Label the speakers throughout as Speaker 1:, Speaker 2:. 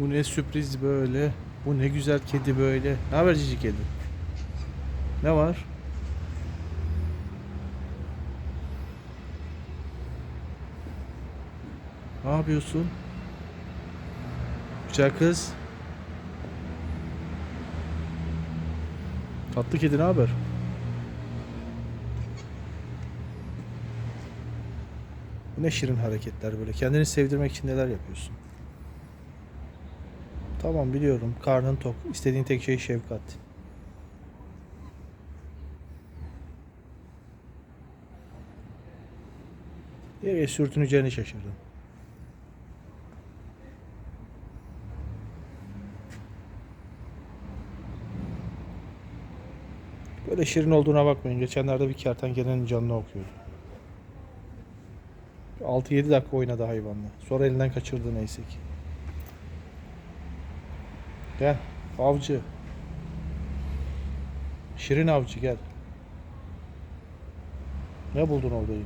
Speaker 1: Bu ne sürpriz böyle. Bu ne güzel kedi böyle. Ne haber cici kedi? Ne var? Ne yapıyorsun? Güzel kız. Tatlı kedi ne haber? Bu ne şirin hareketler böyle. Kendini sevdirmek için neler yapıyorsun? Tamam biliyorum. Karnın tok. İstediğin tek şey şefkat. Nereye sürtüneceğini şaşırdın. Böyle şirin olduğuna bakmayın. Geçenlerde bir kertenkelenin canını okuyordu. 6-7 dakika oynadı hayvanla. Sonra elinden kaçırdı neyse ki. Gel. Avcı. Şirin avcı gel. Ne buldun orada yine?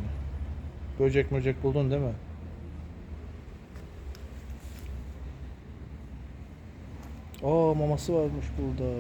Speaker 1: Böcek möcek buldun değil mi? Aa maması varmış burada.